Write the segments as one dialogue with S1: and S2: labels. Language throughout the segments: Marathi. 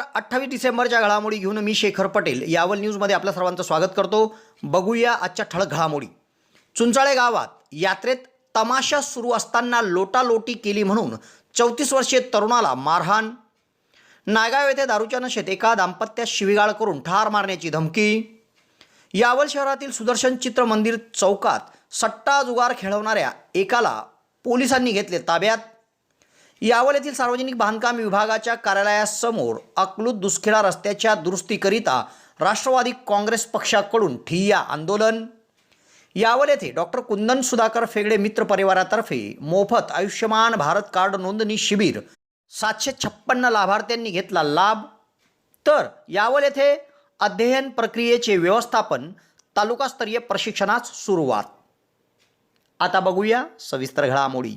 S1: नमस्कार अठ्ठावीस डिसेंबरच्या घडामोडी घेऊन मी शेखर पटेल यावल न्यूजमध्ये आपलं सर्वांचं स्वागत करतो. बघूया आजच्या ठळक घडामोडी. चुंचाळे गावात यात्रेत तमाशा सुरू असताना लोटालोटी केली म्हणून चौतीस वर्षीय तरुणाला मारहाण. नायगाव येथे दारूच्या नशेत एका दाम्पत्यात शिवीगाळ करून ठार मारण्याची धमकी. यावल शहरातील सुदर्शन चित्र मंदिर चौकात सट्टा जुगार खेळवणाऱ्या एकाला पोलिसांनी घेतले ताब्यात. यावल येथील सार्वजनिक बांधकाम विभागाच्या कार्यालयासमोर अकलूत दुसखेडा रस्त्याच्या दुरुस्तीकरिता राष्ट्रवादी काँग्रेस पक्षाकडून ठिय्या आंदोलन. यावल येथे डॉक्टर कुंदन सुधाकर फेगडे मित्र परिवारातर्फे मोफत आयुष्यमान भारत कार्ड नोंदणी शिबिर. सातशे छप्पन्न लाभार्थ्यांनी घेतला लाभ. तर यावल येथे अध्ययन प्रक्रियेचे व्यवस्थापन तालुकास्तरीय प्रशिक्षणास सुरुवात. आता बघूया सविस्तर घडामोडी.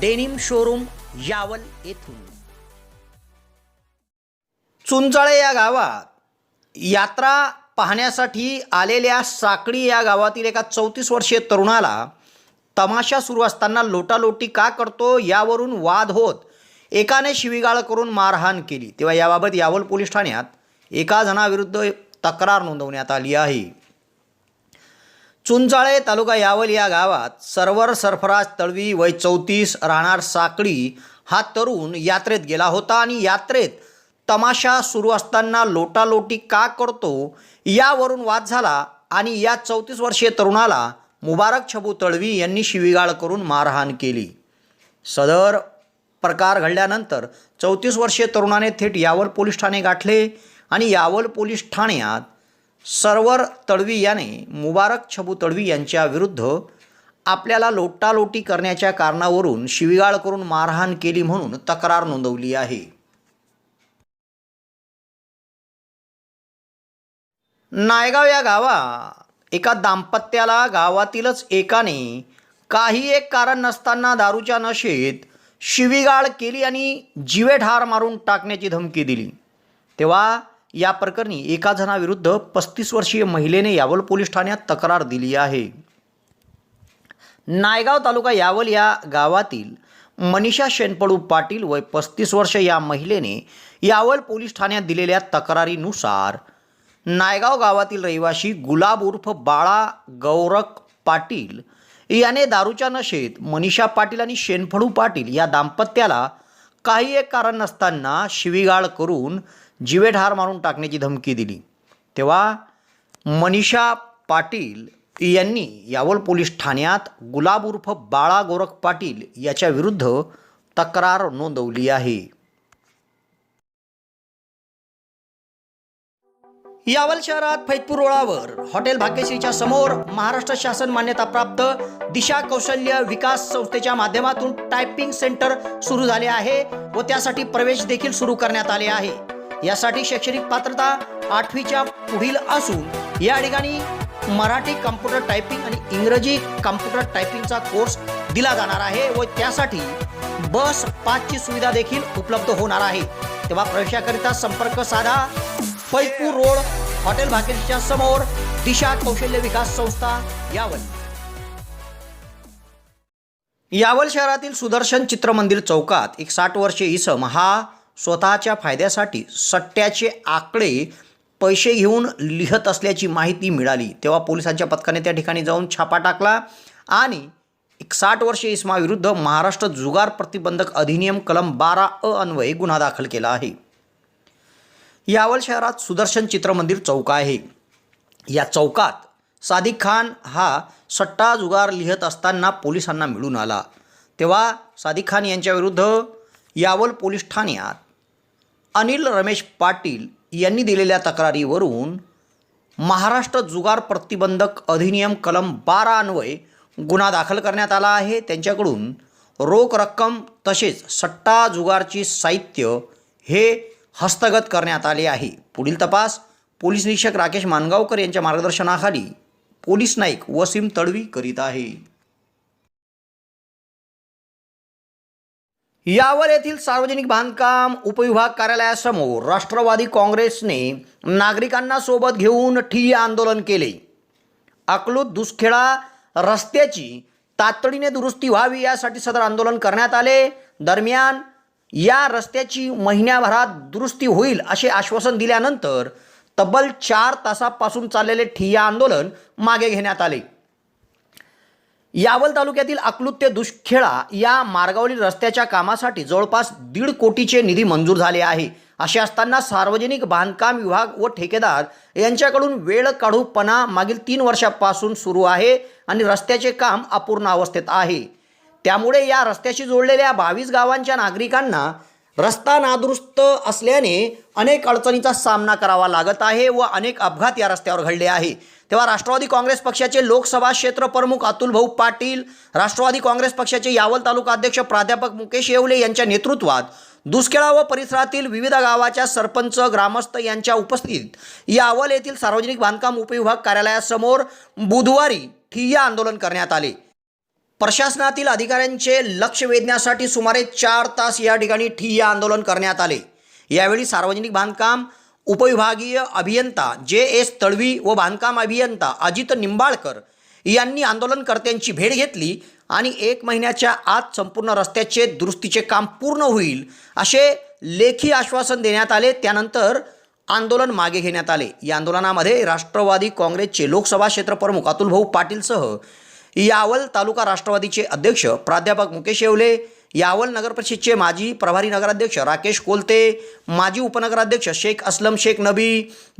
S1: डेनिम शोरूम यावल येथून. चुंचाळे या गावात यात्रा पाहण्यासाठी आलेल्या साकडी या गावातील एका चौतीस वर्षीय तरुणाला तमाशा सुरू असताना लोटालोटी का करतो यावरून वाद होत एकाने शिवीगाळ करून मारहाण केली. तेव्हा याबाबत यावल पोलीस ठाण्यात एका जणाविरुद्ध तक्रार नोंदवण्यात आली आहे. चुंचाळे तालुका यावल या गावात सर्वर सरफराज तळवी वय चौतीस राहणार साकळी हा तरुण यात्रेत गेला होता आणि यात्रेत तमाशा सुरू असताना लोटालोटी का करतो यावरून वाद झाला आणि या चौतीस वर्षीय तरुणाला मुबारक छबू तळवी यांनी शिवीगाळ करून मारहाण केली. सदर प्रकार घडल्यानंतर चौतीस वर्षीय तरुणाने थेट यावल पोलीस ठाणे गाठले आणि यावल पोलीस ठाण्यात सर्वर तळवी याने मुबारक छबू तळवी यांच्या विरुद्ध आपल्याला लोटालोटी करण्याच्या कारणावरून शिवीगाळ करून मारहाण केली म्हणून तक्रार नोंदवली आहे. नायगाव या गावात एका दाम्पत्याला गावातीलच एकाने काही एक कारण नसताना दारूच्या नशेत शिवीगाळ केली आणि जिवे ठार मारून टाकण्याची धमकी दिली. तेव्हा या प्रकरणी एका जणाविरुद्ध पस्तीस वर्षीय महिलेने यावल पोलीस ठाण्यात तक्रार दिली आहे. नायगाव तालुका यावल या गावातील मनीषा शेनपडू पाटील वय पस्तीस वर्ष या महिलेने यावल पोलीस ठाण्यात दिलेल्या तक्रारीनुसार नायगाव गावातील रहिवाशी गुलाब उर्फ बाळा गौरक पाटील याने दारूच्या नशेत मनीषा पाटील आणि शेनफडू पाटील या दाम्पत्याला काही एक कारण नसताना शिवीगाळ करून जिवेठार मारून टाकण्याची धमकी दिली. तेव्हा मनीषा पाटील यांनी यावल पोलीस ठाण्यात गुलाब उर्फ बाळा गोरख पाटील याच्याविरुद्ध तक्रार नोंदवली आहे. यावल शहरात फैतपूर रोडावर हॉटेल भाग्यश्रीच्या समोर महाराष्ट्र शासन मान्यताप्राप्त दिशा कौशल्य विकास संस्थेच्या माध्यमातून टायपिंग सेंटर सुरू झाले आहे व त्यासाठी प्रवेश देखील सुरू करण्यात आले आहे. यासाठी शैक्षणिक पात्रता आठवीच्या पुढील असून या ठिकाणी मराठी कम्प्युटर टायपिंग आणि इंग्रजी कम्प्युटर टायपिंगचा कोर्स दिला जाणार आहे व त्यासाठी बस पाचची सुविधा देखील उपलब्ध होणार आहे. तेव्हा प्रवेशाकरिता संपर्क साधा. फैजपूर रोड हॉटेल भाग्यश्रीच्या समोर दिशा कौशल्य विकास संस्था यावल. यावल शहरातील सुदर्शन चित्रमंदिर चौकात एक साठ वर्षीय इसम हा स्वतःच्या फायद्यासाठी सट्ट्याचे आकडे पैसे घेऊन लिहत असल्याची माहिती मिळाली. तेव्हा पोलिसांच्या पथकाने त्या ठिकाणी जाऊन छापा टाकला आणि एक साठ वर्षीय इस्माविरुद्ध महाराष्ट्र जुगार प्रतिबंधक अधिनियम कलम बारा अ अन्वये गुन्हा दाखल केला आहे. यावल शहरात सुदर्शन चित्रमंदिर चौक आहे. या चौकात सादिक खान हा सट्टा जुगार लिहत असताना पोलिसांना मिळून आला. तेव्हा सादिक खान यांच्याविरुद्ध यावल पोलीस ठाण्यात अनिल रमेश पाटील यांनी दिलेल्या तक्रारीवरून महाराष्ट्र जुगार प्रतिबंधक अधिनियम कलम बारा अन्वये गुन्हा दाखल करण्यात आला आहे. त्यांच्याकडून रोख रक्कम तसेच सट्टा जुगारची साहित्य हे हस्तगत करण्यात आले आहे. पुढील तपास पोलीस निरीक्षक राकेश मानगावकर यांच्या मार्गदर्शनाखाली पोलीस नाईक वसीम तडवी करीत आहे. यावर येथील सार्वजनिक बांधकाम उपविभाग कार्यालयासमोर राष्ट्रवादी काँग्रेसने नागरिकांना सोबत घेऊन ठिय्या आंदोलन केले. अकलूत दुसखेडा रस्त्याची तातडीने दुरुस्ती व्हावी यासाठी सदर आंदोलन करण्यात आले. दरम्यान या रस्त्याची महिन्याभरात दुरुस्ती होईल असे आश्वासन दिल्यानंतर तब्बल चार तासापासून चाललेले ठिय्या आंदोलन मागे घेण्यात आले. यावल तालुक्यातील अकलूत ते दुष्खेळा या मार्गावरील रस्त्याच्या कामासाठी जवळपास दीड कोटीचे निधी मंजूर झाले आहे. असे असताना सार्वजनिक बांधकाम विभाग व ठेकेदार यांच्याकडून वेळ काढूपणा मागील तीन वर्षापासून सुरू आहे आणि रस्त्याचे काम अपूर्ण अवस्थेत आहे. त्यामुळे या रस्त्याशी जोडलेल्या बावीस गावांच्या नागरिकांना रस्ता नादुरुस्त असल्याने अनेक अडचणीचा सामना करावा लागत आहे व अनेक अपघात या रस्त्यावर घडले आहे. तेव्हा राष्ट्रवादी काँग्रेस पक्षाचे लोकसभा क्षेत्र प्रमुख अतुल भाऊ पाटील राष्ट्रवादी काँग्रेस पक्षाचे यावल तालुका अध्यक्ष प्राध्यापक मुकेश येवले यांच्या नेतृत्वात दुष्केळा व परिसरातील विविध गावाच्या सरपंच ग्रामस्थ यांच्या उपस्थितीत यावल येथील सार्वजनिक बांधकाम उपविभाग कार्यालयासमोर बुधवारी ठिय्या आंदोलन करण्यात आले. प्रशासनातील अधिकाऱ्यांचे लक्ष वेधण्यासाठी सुमारे चार तास या ठिकाणी ठिय्या आंदोलन करण्यात आले. यावेळी सार्वजनिक बांधकाम उपविभागीय अभियंता जे एस तळवी व बांधकाम अभियंता अजित निंबाळकर यांनी आंदोलनकर्त्यांची भेट घेतली आणि एक महिन्याच्या आत संपूर्ण रस्त्याचे दुरुस्तीचे काम पूर्ण होईल असे लेखी आश्वासन देण्यात आले. त्यानंतर आंदोलन मागे घेण्यात आले. या आंदोलनामध्ये राष्ट्रवादी काँग्रेसचे लोकसभा क्षेत्रप्रमुख अतुलभाऊ पाटीलसह यावल तालुका राष्ट्रवादीचे अध्यक्ष प्राध्यापक मुकेश येवले यावल नगरपरिषदचे माजी प्रभारी नगराध्यक्ष राकेश कोलते माजी उपनगराध्यक्ष शेख असलम शेख नबी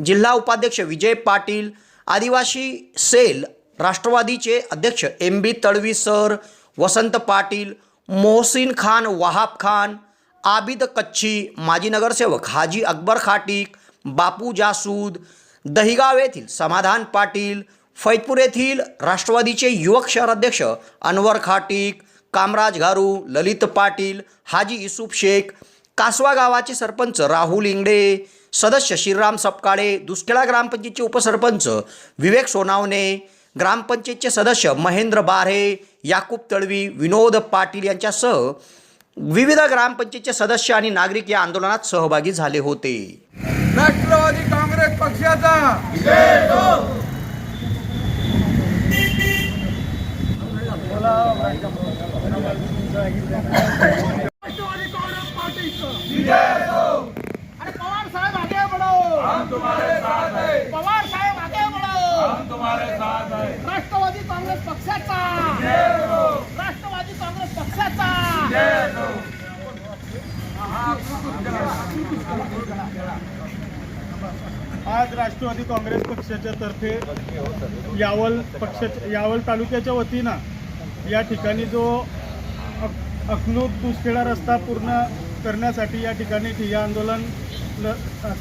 S1: जिल्हा उपाध्यक्ष विजय पाटील आदिवासी सेल राष्ट्रवादीचे अध्यक्ष M B Tadvi sir Vasant Patil Mohsin Khan Wahab Khan Abid Kachchhi माजी नगरसेवक हाजी अकबर खाटीक बापू जासूद दहिगाव येथील समाधान पाटील फैतपूर येथील राष्ट्रवादीचे युवक शहराध्यक्ष अनवर खाटीक कामराज घारू ललित पाटील हाजी युसुफ शेख कासवा गावाचे सरपंच राहुल इंगडे सदस्य श्रीराम सपकाळे दुसखेडा ग्रामपंचायतीचे उपसरपंच विवेक सोनावणे ग्रामपंचायतचे सदस्य महेंद्र बारे याकूब तळवी विनोद पाटील यांच्यासह विविध ग्रामपंचायतचे सदस्य आणि नागरिक या आंदोलनात सहभागी झाले होते.
S2: राष्ट्रवादी काँग्रेस पक्षाचा राष्ट्रवादी
S3: अरे पवार साहेब आगे बढ़ो। पवार साहेब आगे बढ़ो। राष्ट्रवादी काँग्रेस पक्षाचा। राष्ट्रवादी काँग्रेस पक्षाचा।
S4: आज राष्ट्रवादी काँग्रेस पक्षाच्या तर्फे यावल पक्षाच्या यावल तालुक्याच्या वतीनं या ठिकाणी जो अकलूत दुसखेडा रस्ता पूर्ण करण्यासाठी या ठिकाणी ठिय्या आंदोलन ल-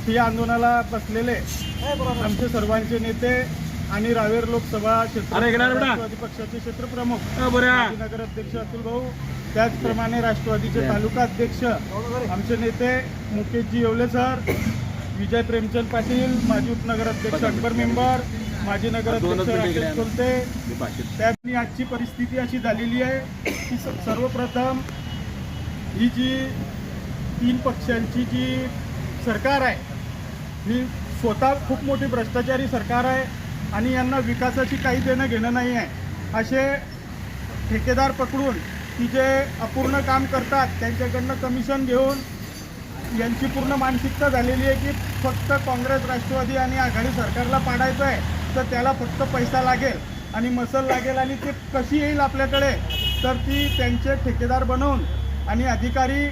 S4: ठिय्या आंदोलनाला बसलेले आमचे सर्वांचे नेते आणि रावेर लोकसभा क्षेत्र राष्ट्रवादी पक्षाचे क्षेत्रप्रमुख माजी नगराध्यक्ष अतुल भाऊ त्याचप्रमाणे राष्ट्रवादीचे तालुका अध्यक्ष आमचे नेते मुकेशजी येवले सर विजय प्रेमचंद पाटील माजी उपनगराध्यक्ष अकबर मेंबर माजी नगराध्यक्ष राकेश त्यांनी आजची परिस्थिती अशी झालेली आहे की सर्वप्रथम ही जी तीन पक्षांची जी सरकार आहे ही स्वतः खूप मोठी भ्रष्टाचारी सरकार आहे आणि यांना विकासाची काही देणं घेणं नाही आहे. असे ठेकेदार पकडून की जे अपूर्ण काम करतात त्यांच्याकडनं कमिशन घेऊन यांची पूर्ण मानसिकता झालेली आहे की फक्त काँग्रेस राष्ट्रवादी आणि आघाडी सरकारला पाडायचं आहे. तर त्याला फक्त पैसा लागेल आणि मसल लागेल आणि ते कशी येईल आपल्याकडे तर ती त्यांचे ठेकेदार बनवून आणि अधिकारी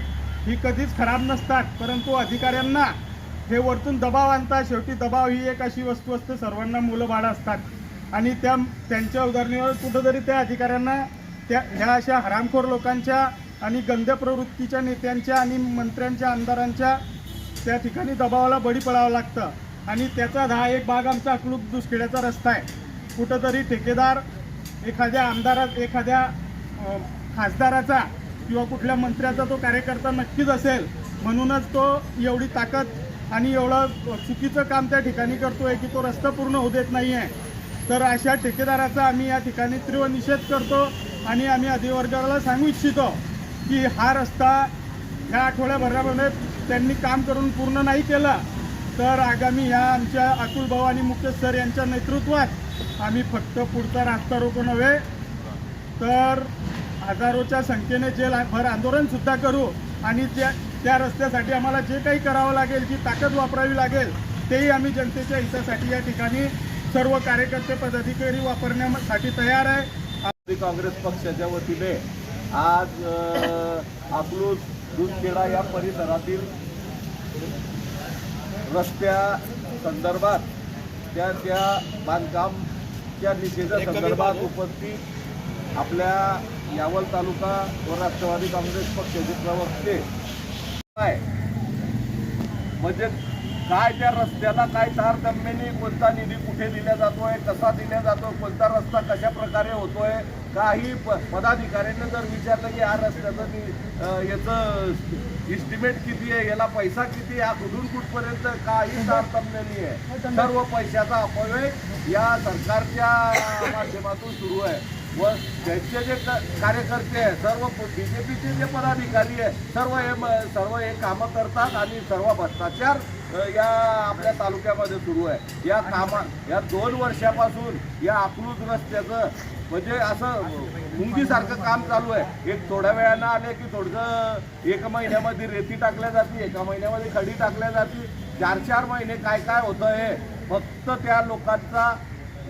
S4: ही कधीच खराब नसतात परंतु अधिकाऱ्यांना हे वरतून दबाव आणतात. शेवटी दबाव ही एक अशी वस्तू असते सर्वांना मुलं बाळं असतात. आणि त्या त्यांच्या उदाहरणीवर कुठंतरी त्या अधिकाऱ्यांना त्या ह्या अशा हरामखोर लोकांच्या आणि गंध्य प्रवृत्तीच्या नेत्यांच्या आणि मंत्र्यांच्या आमदारांच्या त्या ठिकाणी दबावाला बळी पडावं लागतं. आणि त्याचा हा एक भाग आमचा अकलूक दुसखेड्याचा रस्ता आहे. कुठंतरी ठेकेदार एखाद्या आमदारात एखाद्या खासदाराचा किंवा कुठल्या मंत्र्याचा तो कार्यकर्ता नक्कीच असेल म्हणूनच तो एवढी ताकद आणि एवढं चुकीचं काम त्या ठिकाणी करतो आहे की तो रस्ता पूर्ण होऊ देत नाही आहे तर अशा ठेकेदाराचा आम्ही या ठिकाणी तीव्र निषेध करतो आणि आम्ही अधिवर्गाला सांगू इच्छितो की हा रस्ता ह्या आठवड्याभरामध्ये त्यांनी काम करून पूर्ण नाही केला तर आगामी ह्या आमच्या अतुल भाऊ आणि मुकेश सर यांच्या नेतृत्वात आम्ही फक्त पुढचा रास्ता रोको नव्हे तर हजारोच्या संख्येने जे भर आंदोलनसुद्धा करू आणि त्या त्या रस्त्यासाठी आम्हाला जे काही करावं लागेल जी ताकद वापरावी लागेल तेही आम्ही जनतेच्या हितासाठी या ठिकाणी सर्व कार्यकर्ते पदाधिकारी वापरण्यासाठी तयार आहे.
S5: काँग्रेस पक्षाच्या वतीने आज अ, अकलूज दूधखेडा या परिसरातील रस्त्या संदर्भात त्या त्या बांधकामच्या निषेधा संदर्भात उपस्थित आपल्या यावल तालुका व राष्ट्रवादी काँग्रेस पक्षाचे प्रवक्ते. काय? म्हणजे काय त्या रस्त्याला काय तारतम्याने कोणता निधी कुठे दिला जातोय कसा दिला जातोय कोणता रस्ता कशा प्रकारे होतोय काही प पदाधिकाऱ्यांनी जर विचारलं की या रस्त्याचं मी याचं इस्टिमेट किती आहे? याला पैसा किती आहे? हा कुठून कुठपर्यंत काही तारतम्य नाही आहे सर्व पैशाचा अपव्यय या सरकारच्या माध्यमातून सुरू आहे. व त्यांचे जे कार्यकर्ते आहे सर्व बीजेपीचे जे पदाधिकारी आहे सर्व हे सर्व हे कामं करतात आणि सर्व भ्रष्टाचार या आपल्या तालुक्यामध्ये सुरू आहे. या कामा या दोन वर्षापासून या अकलूज रस्त्याचं म्हणजे असं मुंगीसारखं काम चालू आहे. एक थोड्या वेळानं आले की थोडंसं एक महिन्यामध्ये रेती टाकल्या जाते एका महिन्यामध्ये खडी टाकल्या जाते. चार चार महिने काय काय होतं हे फक्त त्या लोकांचा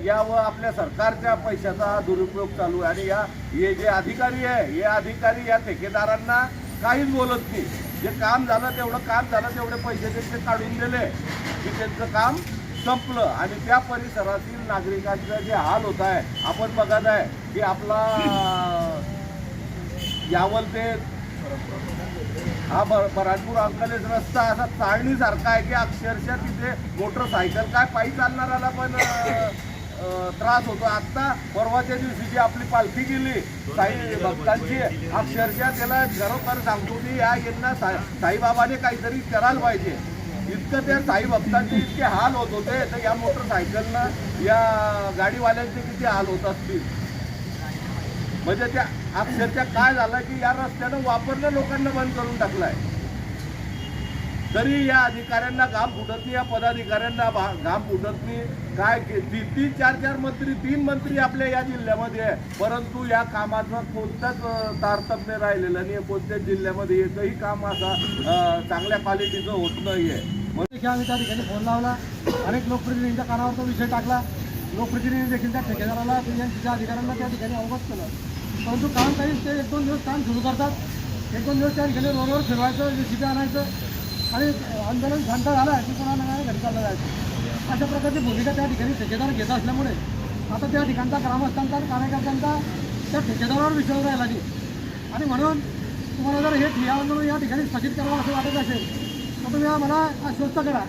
S5: या व आपल्या सरकारच्या पैशाचा दुरुपयोग चालू आहे. आणि या हे जे अधिकारी आहे हे अधिकारी या ठेकेदारांना काहीच बोलत नाही. जे काम झालं तेवढं काम झालं तेवढे पैसे त्यांचे काढून दिले की त्यांचं काम संपलं आणि त्या परिसरातील नागरिकांचा जे हाल होत आहे आपण बघत आहे की आपला यावल ते हा बर बराजपूर अंकलेज रस्ता असा चाळणीसारखा आहे की अक्षरशः तिथे मोटरसायकल काय पायी चालणाऱ्याला पण त्रास होतो. आत्ता परवाच्या दिवशी जी आपली पालखी गेली साई भक्तांची अक्षरशः त्याला खरोखर सांगतो की या यांना साई साईबाबाने काहीतरी करायला पाहिजे. इतकं त्या साई भक्तांचे इतके हाल होत होते तर या मोटरसायकलनं या गाडीवाल्यांचे किती हाल होत असतील? म्हणजे त्या अक्षरशः काय झालं की या रस्त्यानं वापरणं लोकांना बंद करून टाकलाय. तरी या अधिकाऱ्यांना घाम फुटत नाही या पदाधिकाऱ्यांना घाम फुटत नाही. काय के- ती- तीन चार चार मंत्री तीन मंत्री आपल्या या जिल्ह्यामध्ये आहे. परंतु या कामाचं कोणताच तारतम्य राहिलेलं नाही. कोणत्याच जिल्ह्यामध्ये एकही काम असा चांगल्या क्वालिटीचं होत नाही आहे
S6: म्हणून आम्ही त्या ठिकाणी फोन लावला अनेक लोकप्रतिनिधींच्या कानावर तो विषय टाकला. लोकप्रतिनिधी देखील त्या ठेकेदाराला तिच्या अधिकाऱ्यांना त्या ठिकाणी अवगत केलं. परंतु काम काही ते एक दोन दिवस काम सुरू करतात. एक दोन दिवस त्या ठिकाणी रोडवर फिरवायचं जेसीबी आणायचं. आणि आंदोलन शांत झालं की पुन्हा घरी चाललं जायचं. अशा प्रकारची भूमिका त्या ठिकाणी ठेकेदार घेत असल्यामुळे आता त्या ठिकाणचा ग्रामस्थांचा आणि कार्यकर्त्यांचा त्या ठेकेदारावर विचार राहिला नाही आणि म्हणून तुम्हाला जर हे ठिया आंदोलन या ठिकाणी स्थगित करावं असं वाटत असेल आता तुम्ही आम्हाला आश्वस्त करा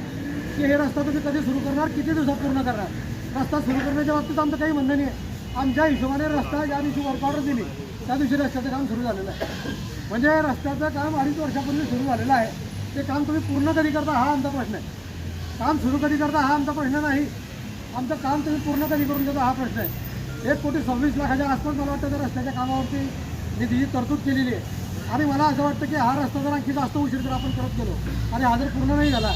S6: की हे रस्ता तुम्ही कधी सुरू करणार किती दिवसात पूर्ण करणार? रस्ता सुरू करण्याच्या बाबतीत आमचं काही म्हणणं नाही. आहे आमच्या हिशोबाने रस्ता ज्या दिवशी वर्क ऑर्डर दिली त्या दिवशी रस्त्याचं काम सुरू झालेलं आहे. म्हणजे रस्त्याचं काम अडीच वर्षापूर्वी सुरू झालेलं आहे. ते काम तुम्ही पूर्ण कधी करता हा आमचा प्रश्न आहे. काम सुरू कधी करता हा आमचा प्रश्न नाही. आमचं काम तुम्ही पूर्ण कधी करून देता हा प्रश्न आहे. एक कोटी सव्वीस लाखाच्या आसपास मला वाटतं त्या रस्त्याच्या कामावरती निधीची तरतूद केलेली आहे. आणि मला असं वाटतं की हा रस्ता जर आणखी जास्त उशीर जर आपण करत गेलो आणि हा जर पूर्ण नाही झाला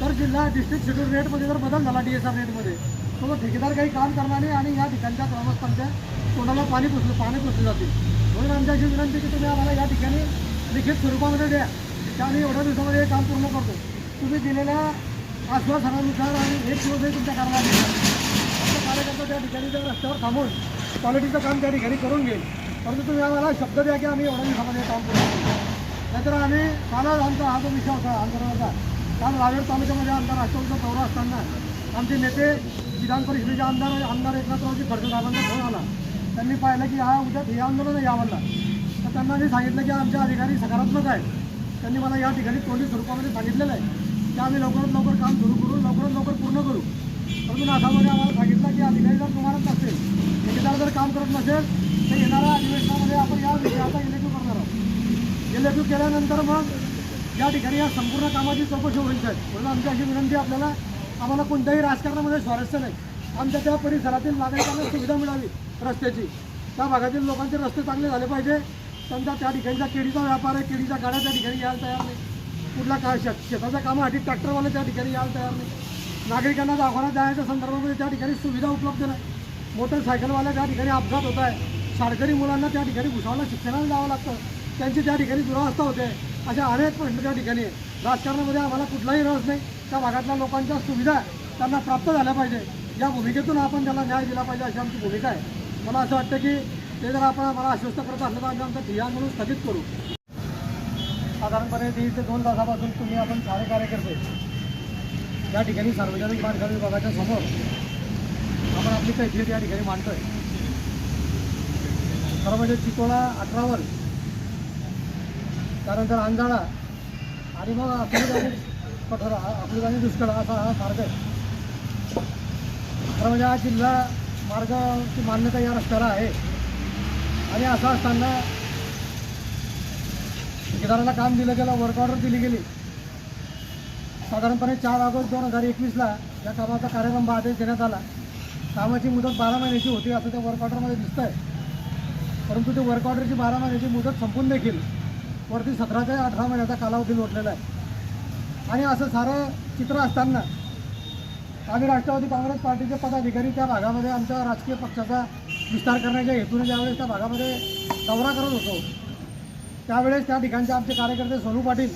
S6: तर जिल्हा डिस्ट्रिक्ट शेड्यूल रेटमध्ये जर बदल झाला डी एस आर रेटमध्ये तर तो ठेकेदार काही काम करणार नाही आणि या ठिकाणच्या ग्रामस्थांच्या तोंडाला पाणी पुसलं पाणी पुसले जाते म्हणून आमची अशी विनंती की तुम्ही आम्हाला या ठिकाणी लिखित स्वरूपामध्ये द्या. की आम्ही एवढ्या दिवसामध्ये हे काम पूर्ण करतो. तुम्ही दिलेल्या आश्वासनानुसार आणि एक दिवसही तुमच्या कारभार कार्यकर्ता त्या ठिकाणी त्या रस्त्यावर थांबून क्वालिटीचं काम त्या ठिकाणी करून घेईल. परंतु तुम्ही आम्हाला शब्द द्या की आम्ही एवढ्या दिवसामध्ये काम करू नाहीतर आम्ही कालच आमचा हा जो विषय होता आंदोलनाचा. काल रावेर तालुक्यामध्ये आमचा राष्ट्रवादीचा दौरा असताना आमचे नेते विधान परिषदेचे आमदार आमदार एकनाथरावजी खडसे साहेबांचा फोन आला. त्यांनी पाहिलं की हा उद्या हे आंदोलन या यावरला तर त्यांना मी सांगितलं की आमचे अधिकारी सकारात्मक आहे त्यांनी मला या ठिकाणी तोंडी स्वरूपामध्ये सांगितलेलं आहे की आम्ही लवकरात लवकर काम सुरू करू लवकरात लवकर पूर्ण करू. परंतु नाथामध्ये आम्हाला सांगितलं की अधिकारी जर तुम्हाला नसेल ठेकेदार जर काम करत नसेल ते येणाऱ्या अधिवेशनामध्ये आपण या विषयाचा इलेक्टिव्ह करणार आहोत. इलेक्टिव्ह केल्यानंतर मग या ठिकाणी या संपूर्ण कामाची चौकशी होईल आहे म्हणून आमची अशी विनंती आपल्याला आम्हाला कोणत्याही राजकारणामध्ये स्वारस्य नाही. आमच्या त्या परिसरातील नागरिकांना सुविधा मिळावी रस्त्याची. त्या भागातील लोकांचे रस्ते चांगले झाले पाहिजे. समजा त्या ठिकाणचा केळीचा व्यापार आहे केळीच्या गाड्या त्या ठिकाणी यायला तयार नाही. कुठल्या का शेत शेताच्या कामासाठी ट्रॅक्टरवाले त्या ठिकाणी यायला तयार नाही. नागरिकांना दाखवण्यात जाण्याच्या संदर्भामध्ये त्या ठिकाणी सुविधा उपलब्ध नाही. मोटरसायकलवाल्या त्या ठिकाणी अपघात होत आहे. शाळकरी मुलांना त्या ठिकाणी घुसावला शिक्षणाला जावं लागतं. त्यांची त्या ठिकाणी दुरावस्था होते. अशा अनेक प्रश्न त्या ठिकाणी राजकारणामध्ये आम्हाला कुठलाही रस नाही. त्या भागातल्या लोकांच्या सुविधा त्यांना प्राप्त झाल्या पाहिजे. या भूमिकेतून आपण त्यांना न्याय दिला पाहिजे अशी आमची भूमिका आहे. मला असं वाटतं की ते जर आपण आम्हाला आश्वस्त करत असलं तर आम्ही आमचा ठिया म्हणून स्थगित करू. साधारणपणे दीड ते दोन तासापासून तुम्ही आपण सारे कार्यकर्ते या ठिकाणी सार्वजनिक बांधकाम विभागाच्या समोर आपण आपली कैफियत या ठिकाणी मांडतोय. खरं म्हणजे चितोळा अठरावर. त्यानंतर अंजाळा आणि मग आपली आणि कठोरा आपली गाणी दुष्काळ असा हा मार्ग आहे. खरं म्हणजे हा जिल्हा मार्गाची मान्यता या रस्त्याला आहे. आणि असं असताना ठेकेदाराला काम दिलं गेलं वर्क ऑर्डर दिली गेली. साधारणपणे चार ऑगस्ट दोन हजार एकवीसला या कामाचा कार्यक्रम आदेश देण्यात आला. कामाची मुदत बारा महिन्याची होती असं त्या वर्क ऑर्डरमध्ये दिसतं आहे परंतु ते वर्क ऑर्डरची बारा महिन्याची मुदत संपून देखील वरती सतरा ते अठरा महिन्याचा कालावधी लोटलेला आहे. आणि असं सारं चित्र असताना आम्ही राष्ट्रवादी काँग्रेस पार्टीचे पदाधिकारी त्या भागामध्ये आमच्या राजकीय पक्षाचा विस्तार करण्याच्या हेतूने ज्यावेळेस त्या भागामध्ये दौरा करत होतो त्यावेळेस त्या ठिकाणचे आमचे कार्यकर्ते सोनू पाटील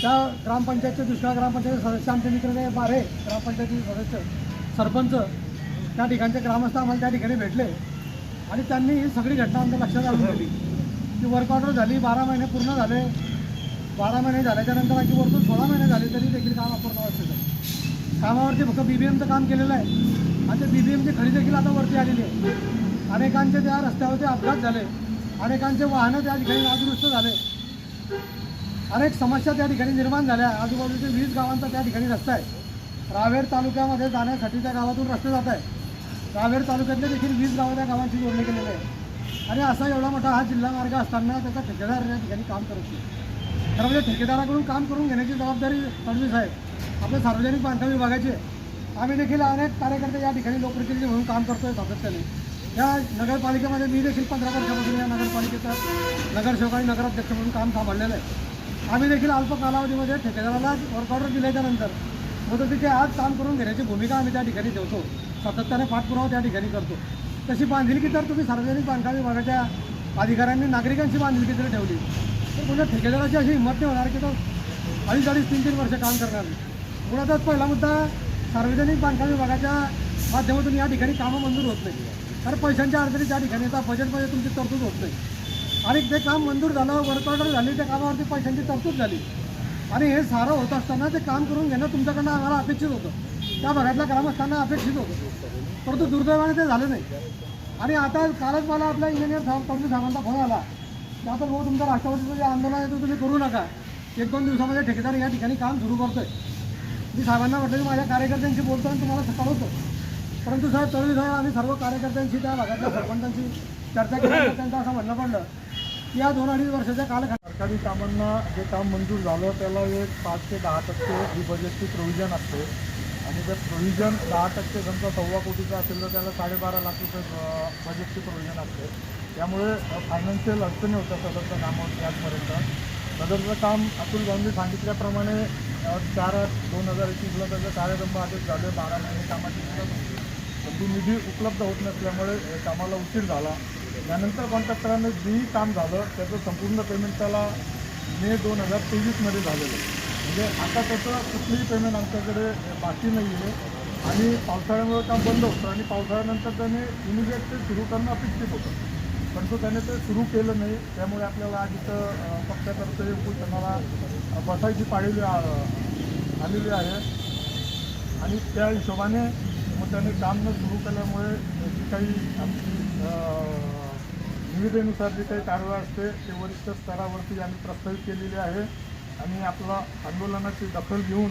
S6: त्या ग्रामपंचायतचे दुष्काळ ग्रामपंचायत सदस्य आमचे मित्र जे बारे ग्रामपंचायतीचे सदस्य सरपंच त्या ठिकाणचे ग्रामस्थ आम्हाला त्या ठिकाणी भेटले. आणि त्यांनी ही सगळी घटना आमच्या लक्षात आणून दिली. की वर्क ऑर्डर झाली बारा महिने पूर्ण झाले. बारा महिने झाल्याच्यानंतर आणखी वरतून सोळा महिने झाले तरी देखील काम अपूर्ण असते कामावरती फक्त बी बी एमचं काम केलेलं आहे. आणि ते बी बी एमची खडी देखील आता वरती आलेली आहे. अनेकांचे त्या रस्त्यावरती अपघात झाले. अनेकांचे वाहनं त्या ठिकाणी नादुरुस्त झाले. अनेक समस्या त्या ठिकाणी निर्माण झाल्या. आजूबाजूचे वीस गावांचा त्या ठिकाणी रस्ता आहे. रावेर तालुक्यामध्ये जाण्यासाठी त्या गावातून रस्ते जात आहे रावेर तालुक्यातले देखील वीस गावं त्या गावांची जोडणी केलेली आहे. आणि असा एवढा मोठा हा जिल्हा मार्ग असताना त्याचा ठेकेदार या ठिकाणी काम करत नाही खरं म्हणजे ठेकेदाराकडून काम करून घेण्याची जबाबदारी फडणवीस आहे आपल्या सार्वजनिक बांधकाम विभागाची. आम्ही देखील अनेक कार्यकर्ते या ठिकाणी लोकप्रतिनिधी म्हणून काम करतोय सातत्याने. या नगरपालिकेमध्ये मी देखील पंधरा वर्षापासून या नगरपालिकेचा नगरसेवक आणि नगराध्यक्ष म्हणून काम सांभाळलेलं आहे. आम्ही देखील अल्प कालावधीमध्ये ठेकेदाराला वर्क ऑर्डर दिल्याच्यानंतर मदतीचे आज काम करून घेण्याची भूमिका आम्ही त्या ठिकाणी ठेवतो. सातत्याने पाठपुरावा त्या ठिकाणी करतो. तशी बांधिलकी तर तुम्ही सार्वजनिक बांधकाम विभागाच्या अधिकाऱ्यांनी नागरिकांची बांधिलकी जर ठेवली. तर पुन्हा ठेकेदाराची अशी हिंमत नाही होणार की तो अडीच अडीच तीन तीन वर्ष काम करणार मुळातच पहिला मुद्दा सार्वजनिक बांधकाम विभागाच्या माध्यमातून या ठिकाणी कामं मंजूर होत नाही. कारण पैशांच्या अडचणी त्या ठिकाणी येतात बजेटमध्ये तुमची तरतूद होत नाही. आणि ते काम मंजूर झालं वर्क ऑर्डर झाली त्या कामावरती पैशांची तरतूद झाली. आणि हे सारं होत असताना ते काम करून घेणं तुमच्याकडनं आम्हाला अपेक्षित होतं. त्या भागातल्या ग्रामस्थांना अपेक्षित होतं. परंतु दुर्दैवाने ते झालं नाही. आणि आता कालच मला आपल्या इंजिनियर साहेब फडणवीस साहेबांचा फोन आला. की आता भाऊ तुमचं राष्ट्रवादीचं जे आंदोलन आहे ते तुम्ही करू नका. एक दोन दिवसामध्ये ठेकेदार या ठिकाणी काम सुरू करतोय. मी साहेबांना म्हटलं की माझ्या कार्यकर्त्यांशी बोलतो आणि तुम्हाला कळवतो परंतु साहेब तरी साहेब आम्ही सर्व कार्यकर्त्यांशी त्या भागातल्या सरपंचांशी चर्चा केली. त्यांचं असं म्हणणं पडलं की या दोन अडीच वर्षाच्या कालखंड
S7: सरकारी कामांना जे काम मंजूर झालं त्याला एक पाच ते दहा टक्के ही बजेटची प्रोव्हिजन असते. आणि जर प्रोव्हिजन दहा टक्के समजा सव्वा कोटीचं असेल तर त्याला साडेबारा लाख रुपये बजेटची प्रोव्हिजन असते. त्यामुळे फायनान्शियल अडचणी होत्या सदरचं कामावरती आजपर्यंत सदरचं काम अतुल गांधी सांगितल्याप्रमाणे चार दोन हजार एकवीसला त्याचं कार्यक्रम आदेश झाले बारा महिने कामाची मुदत होती. पण ती निधी उपलब्ध होत नसल्यामुळे कामाला उशीर झाला. त्यानंतर कॉन्ट्रॅक्टरानं जेही काम झालं त्याचं संपूर्ण पेमेंट त्याला मे दोन हजार तेवीसमध्ये झालेलं आहे. म्हणजे आता त्याचं कुठलंही पेमेंट आमच्याकडे बाकी नाही आहे आणि पावसाळ्यामुळे काम बंद होतं आणि पावसाळ्यानंतर त्याने इमिजिएट ते सुरू करणं अपेक्षित होतं. परंतु त्याने ते सुरू केलं नाही. त्यामुळे आपल्याला आज इथं पक्षातर्फे त्यांना बसायची पाळलेली आ- आलेली आहे. आणि त्या हिशोबाने मग त्याने काम न सुरू केल्यामुळे जी काही आमची निविदेनुसार जी काही कारवाई असते ते वरिष्ठ स्तरावरती आम्ही प्रस्तावित केलेली आहे. आणि आपला आंदोलनाची दखल घेऊन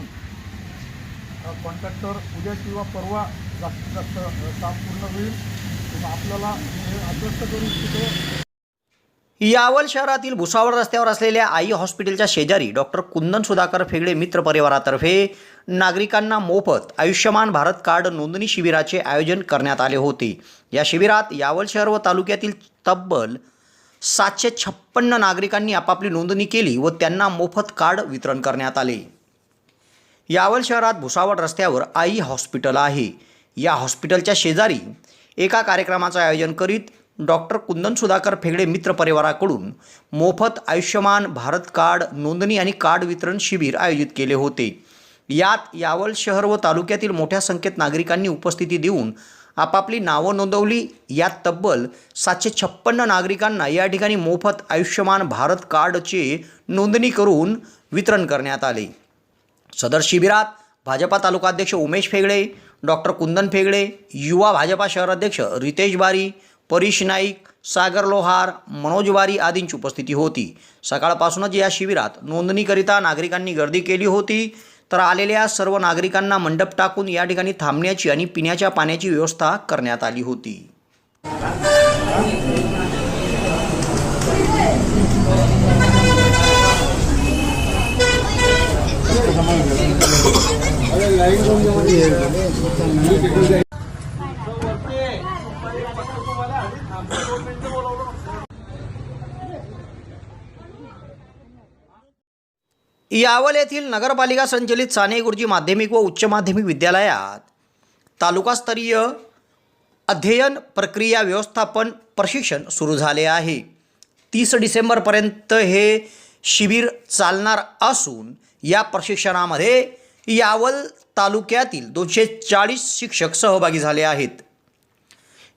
S7: कॉन्ट्रॅक्टर उद्या किंवा परवा जास्तीत जास्त काम पूर्ण होईल. किंवा आपल्याला हे आश्वस्त करू इच्छितो.
S1: यावल शहरातील भुसावळ रस्त्यावर असलेल्या आई हॉस्पिटलच्या शेजारी डॉक्टर कुंदन सुधाकर फेगडे मित्र परिवारातर्फे नागरिकांना मोफत आयुष्यमान भारत कार्ड नोंदणी शिबिराचे आयोजन करण्यात आले होते. या शिबिरात यावल शहर व तालुक्यातील तब्बल सातशे छप्पन्न नागरिकांनी आपापली नोंदणी केली व त्यांना मोफत कार्ड वितरण करण्यात आले. यावल शहरात भुसावळ रस्त्यावर आई हॉस्पिटल आहे. या हॉस्पिटलच्या शेजारी एका कार्यक्रमाचं आयोजन करीत डॉक्टर कुंदन सुधाकर फेगडे मित्र परिवाराकडून मोफत आयुष्यमान भारत कार्ड नोंदणी आणि कार्ड वितरण शिबिर आयोजित केले होते. यात यावल शहर व तालुक्यातील मोठ्या संख्येत नागरिकांनी उपस्थिती देऊन आपापली नावं नोंदवली. यात तब्बल सातशे छप्पन्न नागरिकांना या ठिकाणी मोफत आयुष्यमान भारत कार्डचे नोंदणी करून वितरण करण्यात आले. सदर शिबिरात भाजपा तालुकाध्यक्ष उमेश फेगडे डॉक्टर कुंदन फेगडे युवा भाजपा शहराध्यक्ष रितेश बारी परीश नाईक सागर लोहार मनोज बारी आदींची उपस्थिती होती. सकाळपासूनच या शिबिरात नोंदणीकरिता नागरिकांनी गर्दी केली होती. तर आलेल्या सर्व नागरिकांना मंडप टाकून या ठिकाणी थांबण्याची आणि पिण्याच्या पाण्याची व्यवस्था करण्यात आली होती. यावल येथील नगरपालिका संचलित साने गुरुजी माध्यमिक व उच्च माध्यमिक विद्यालयात तालुकास्तरीय अध्ययन प्रक्रिया व्यवस्थापन प्रशिक्षण सुरू झाले आहे. तीस डिसेंबरपर्यंत हे शिबिर चालणार असून या प्रशिक्षणामध्ये यावल तालुक्यातील दोनशे चाळीस शिक्षक सहभागी झाले आहेत.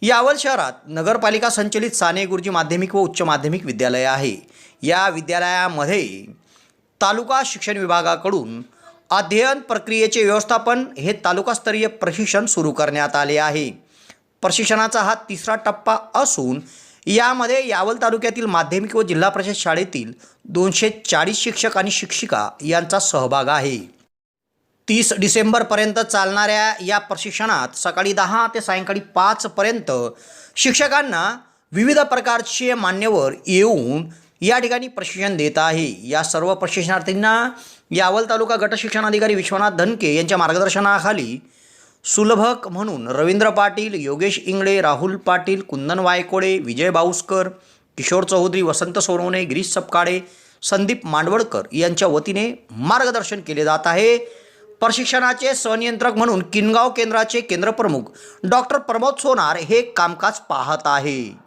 S1: यावल शहरात नगरपालिका संचलित साने गुरुजी माध्यमिक व उच्च माध्यमिक विद्यालय आहे. या विद्यालयामध्ये तालुका शिक्षण विभागाकडून अध्ययन प्रक्रियेचे व्यवस्थापन हे तालुकास्तरीय प्रशिक्षण सुरू करण्यात आले आहे. प्रशिक्षणाचा हा तिसरा टप्पा असून यामध्ये यावल तालुक्यातील माध्यमिक व जिल्हा परिषद शाळेतील दोनशे चाळीस शिक्षक आणि शिक्षिका यांचा सहभाग आहे. तीस डिसेंबरपर्यंत चालणाऱ्या या प्रशिक्षणात सकाळी दहा ते सायंकाळी पाचपर्यंत शिक्षकांना विविध प्रकारचे मान्यवर येऊन या ठिकाणी प्रशिक्षण देत आहे. या सर्व प्रशिक्षणार्थींना यावल तालुका गट शिक्षणाधिकारी विश्वनाथ धनके यांच्या मार्गदर्शनाखाली सुलभक म्हणून रवींद्र पाटील योगेश इंगळे राहुल पाटील कुंदन वायकोडे विजय बाऊसकर किशोर चौधरी वसंत सोनवणे गिरीश सपकाळे संदीप मांडवळकर यांच्या वतीने मार्गदर्शन केले जात आहे. प्रशिक्षणाचे सनियंत्रक म्हणून किनगाव केंद्राचे केंद्रप्रमुख डॉक्टर प्रमोद सोनार हे कामकाज पाहत आहे.